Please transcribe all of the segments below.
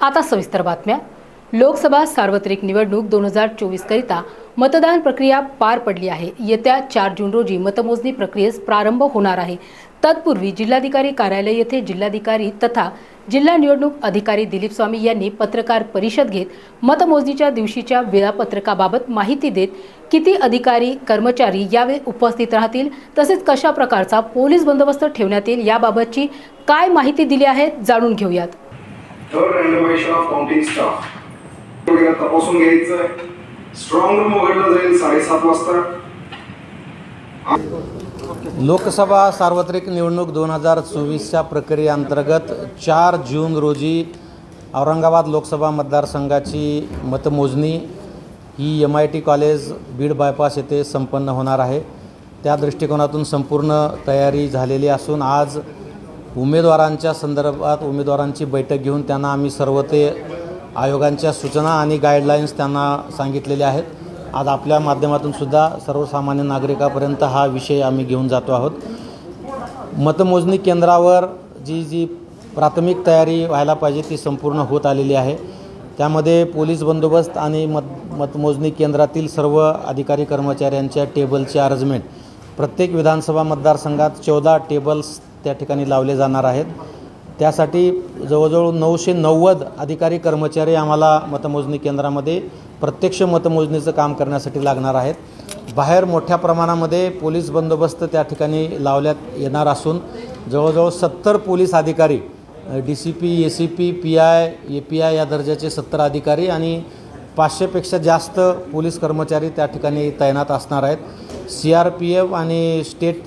आता सविस्तर बातम्या. लोकसभा सार्वत्रिक निवडणूक दोन हजार चोवीस करिता मतदान प्रक्रिया पार पडली आहे. येत्या चार जून रोजी मतमोजणी प्रक्रियेस प्रारंभ होणार आहे. तत्पूर्वी जिल्हाधिकारी कार्यालय येथे जिल्हाधिकारी तथा जिल्हा निवडणूक अधिकारी दिलीप स्वामी यांनी पत्रकार परिषद घेत मतमोजणीच्या दिवशीच्या वेळापत्रकाबाबत माहिती देत किती अधिकारी कर्मचारी यावेळी उपस्थित राहतील तसेच कशा प्रकारचा पोलीस बंदोबस्त ठेवण्यात येईल याबाबतची काय माहिती दिली आहे जाणून घेऊयात. Third randomisation of counting staff वगैरे तपासून घ्यायचं स्ट्रॉंग रूम उघडला जाईल साडेसात वाजता. लोकसभा सार्वत्रिक निवडणूक दोन हजार चोवीसच्या प्रक्रियेअंतर्गत चार जून रोजी औरंगाबाद लोकसभा मतदारसंघाची मतमोजणी ही M I T college Beed bypass येथे संपन्न होणार आहे. त्या दृष्टिकोनातून संपूर्ण तयारी झालेली असून आज उमेदवारांच्या संदर्भात उमेदवारांची बैठक घेऊन त्यांना आम्ही सर्व ते आयोगांच्या सूचना आणि गाईडलाईन्स त्यांना सांगितलेल्या आहेत. आज आपल्या माध्यमातून सुद्धा सर्वसामान्य नागरिकापर्यंत हा विषय आम्ही घेऊन जातो आहोत. मतमोजणी केंद्रावर जी जी प्राथमिक तयारी व्हायला पाहिजे ती संपूर्ण होत आलेली आहे. त्यामध्ये पोलीस बंदोबस्त आणि मत मतमोजणी केंद्रातील सर्व अधिकारी कर्मचाऱ्यांच्या टेबलचे अरेंजमेंट प्रत्येक विधानसभा मतदारसंघात चौदा टेबल्स त्या ठिकाणी लावले जाणार आहेत. त्यासाठी जवळजवळ नऊशे नव्वद अधिकारी कर्मचारी आम्हाला मतमोजणी केंद्रामध्ये प्रत्यक्ष मतमोजणीचं काम करण्यासाठी लागणार आहेत. बाहेर मोठ्या प्रमाणामध्ये पोलीस बंदोबस्त त्या ठिकाणी लावण्यात येणार असून जवळजवळ सत्तर पोलीस अधिकारी D C P A C P P I A P I या दर्जाचे सत्तर अधिकारी आणि पाचशेपेक्षा जास्त पोलीस कर्मचारी त्या ठिकाणी तैनात असणार आहेत. सी आर पी एफ आणि स्टेट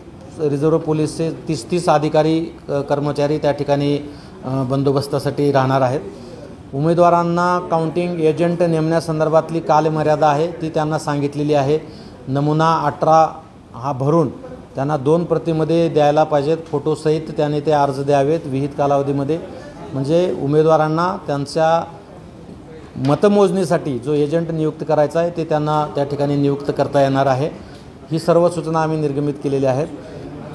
रिझर्व्ह पोलीसचे तीस तीस अधिकारी क- कर्मचारी त्या ठिकाणी बंदोबस्तासाठी राहणार आहेत. उमेदवारांना काउंटिंग एजंट नेमण्यासंदर्भातली कालमर्यादा आहे ती त्यांना सांगितलेली आहे. नमुना अठरा हा भरून त्यांना दोन प्रतीमध्ये द्यायला पाहिजेत. फोटोसहित त्याने ते अर्ज द्यावेत विहित कालावधीमध्ये. म्हणजे उमेदवारांना त्यांच्या मतमोजणीसाठी जो एजंट नियुक्त करायचा आहे ते त्यांना त्या ठिकाणी नियुक्त करता येणार आहे. ही सर्व सूचना आम्ही निर्गमित केलेल्या आहेत.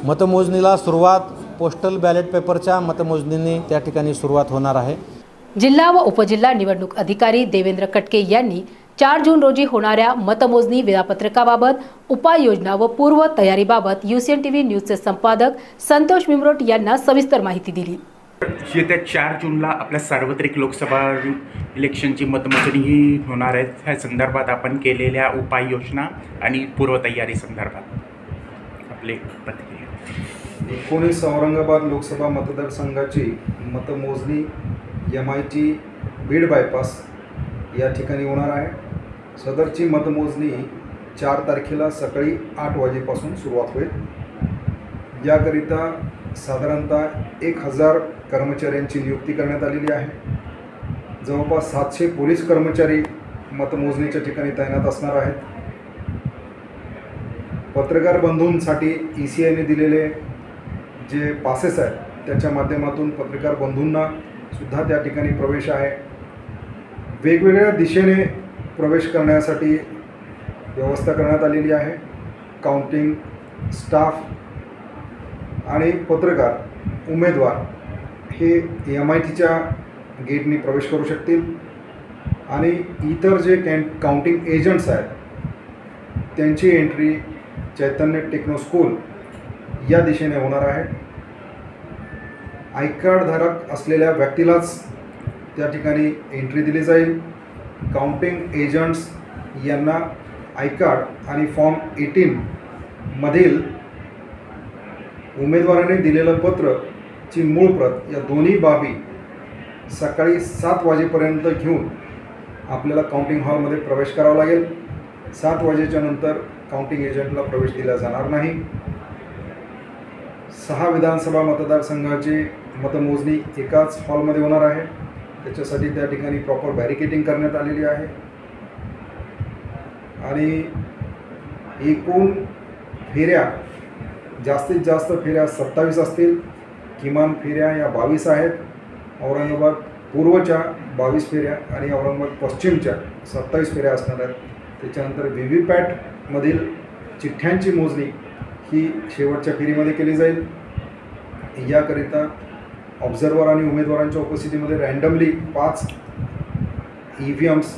मतमोजणीला सुरुवात पोस्टल बॅलेट पेपरच्या मतमोजणीने त्या ठिकाणी सुरुवात होणार आहे. जिल्हा व उपजिल्हा निवडणूक अधिकारी देवेंद्र कटके यांनी चार जून रोजी होणाऱ्या मतमोजणी वेळापत्रकाबाबत उपाययोजना व पूर्व तयारीबाबत युसीएन टीव्ही न्यूजचे संपादक संतोष मिमरोट यांना सविस्तर माहिती दिली. येत्या चार जूनला आपल्या सार्वत्रिक लोकसभा इलेक्शनची मतमोजणी ही होणार आहे. ह्या संदर्भात आपण केलेल्या उपाययोजना आणि पूर्वतयारी संदर्भात. आपले प्रतिक्रिया. एकोणीस औरंगाबाद लोकसभा मतदारसंघाची मतमोजणी M I T Beed bypass या ठिकाणी होणार आहे. सदरची मतमोजणी चार तारखेला सकाळी आठ वाजेपासून सुरुवात होईल. याकरिता साधारणतः एक हजार कर्मचाऱ्यांची नियुक्ती करण्यात आलेली आहे. जवळपास सातशे पोलीस कर्मचारी मतमोजणीच्या ठिकाणी तैनात असणार आहेत. पत्रकार बंधूंसाठी ई सी आयने दिलेले जे पासेस आहेत त्याच्या माध्यमातून पत्रकार बंधूंना सुद्धा त्या ठिकाणी प्रवेश आहे. वेगवेगळ्या दिशेने प्रवेश करण्यासाठी व्यवस्था करण्यात आलेली आहे. काउंटिंग स्टाफ आणि पत्रकार उमेदवार हे एम आय टीच्या गेटनी प्रवेश करू शकतील. आणि इतर जे कॅन काउंटिंग एजंट्स आहेत त्यांची एंट्री चैतन्य टेक्नो स्कूल या दिशेने होणार आहे. आय कार्डधारक असलेल्या व्यक्तीलाच त्या ठिकाणी एंट्री दिली जाईल. काउंटिंग एजंट्स यांना आय कार्ड आणि फॉर्म एटीनमधील उमेदवाराने दिलेलं पत्र ची मूळ प्रत या दोन्ही बाबी सकाळी सात वाजेपर्यंत घेऊन आपल्याला काउंटिंग हॉलमध्ये प्रवेश करावा लागेल. सात वाजेच्या नंतर काउंटिंग एजंटला प्रवेश दिला जाणार नाही. सहा विधानसभा मतदारसंघाची मतमोजणी एकाच हॉलमध्ये होणार आहे. त्याच्यासाठी त्या ठिकाणी प्रॉपर बॅरिकेटिंग करण्यात आलेली आहे. आणि एकूण फेऱ्या जास्तीत जास्त फेऱ्या सत्तावीस असतील. किमान फेऱ्या या बावीस आहेत. औरंगाबाद पूर्वच्या बावीस फेऱ्या आणि औरंगाबाद पश्चिमच्या सत्तावीस फेऱ्या असणार आहेत. त्याच्यानंतर व्ही व्ही पॅटमधील चिठ्ठ्यांची मोजणी ही शेवटच्या फेरीमध्ये केली जाईल. याकरिता ऑब्झर्वर आणि उमेदवारांच्या उपस्थितीमध्ये रँडमली पाच ई व्ही एम्स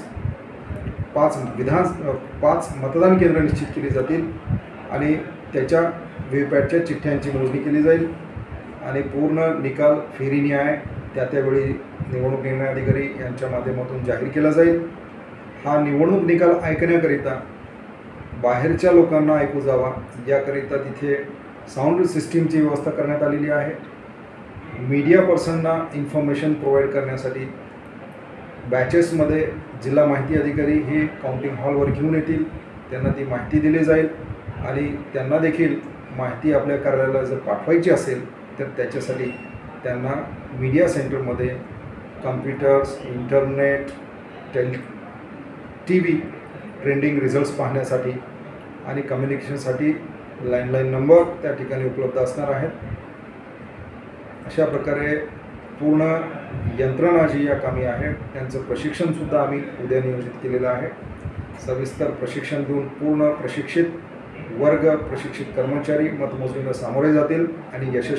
पाच विधान पाच मतदान केंद्र निश्चित केली जातील आणि त्याच्या व्हीपॅटच्या चिठ्ठ्यांची मोजणी केली जाईल. आणि पूर्ण निकाल फेरी न्याय त्या त्यावेळी निवडणूक निर्णय अधिकारी यांच्या माध्यमातून जाहीर केला जाईल. हा निवडणूक निकाल ऐकण्याकरिता बाहेरच्या लोकांना ऐकू जावा. याकरिता तिथे साऊंड सिस्टीमची व्यवस्था करण्यात आलेली आहे. मीडिया पर्सनना इन्फॉर्मेशन प्रोव्हाइड करण्यासाठी बॅचेसमध्ये जिल्हा माहिती अधिकारी हे काउंटिंग हॉलवर घेऊन येतील. त्यांना ती माहिती दिली जाईल आणि त्यांना देखील माहिती आपल्या कार्यालयाला जर पाठवायची असेल तर त्याच्यासाठी त्यांना मीडिया सेंटरमध्ये computers internet tell T V trending results पाहण्यासाठी आणि कम्युनिकेशनसाठी लँडलाईन नंबर त्या ठिकाणी उपलब्ध असणार आहेत. अशा प्रकारे पूर्ण यंत्रणा जी या कामी आहे त्यांचं प्रशिक्षणसुद्धा आम्ही उद्या नियोजित केलेलं आहे. सविस्तर प्रशिक्षण देऊन पूर्ण प्रशिक्षित वर्ग प्रशिक्षित कर्मचारी मतमोजणीला सामोरे जातील आणि यशस्वी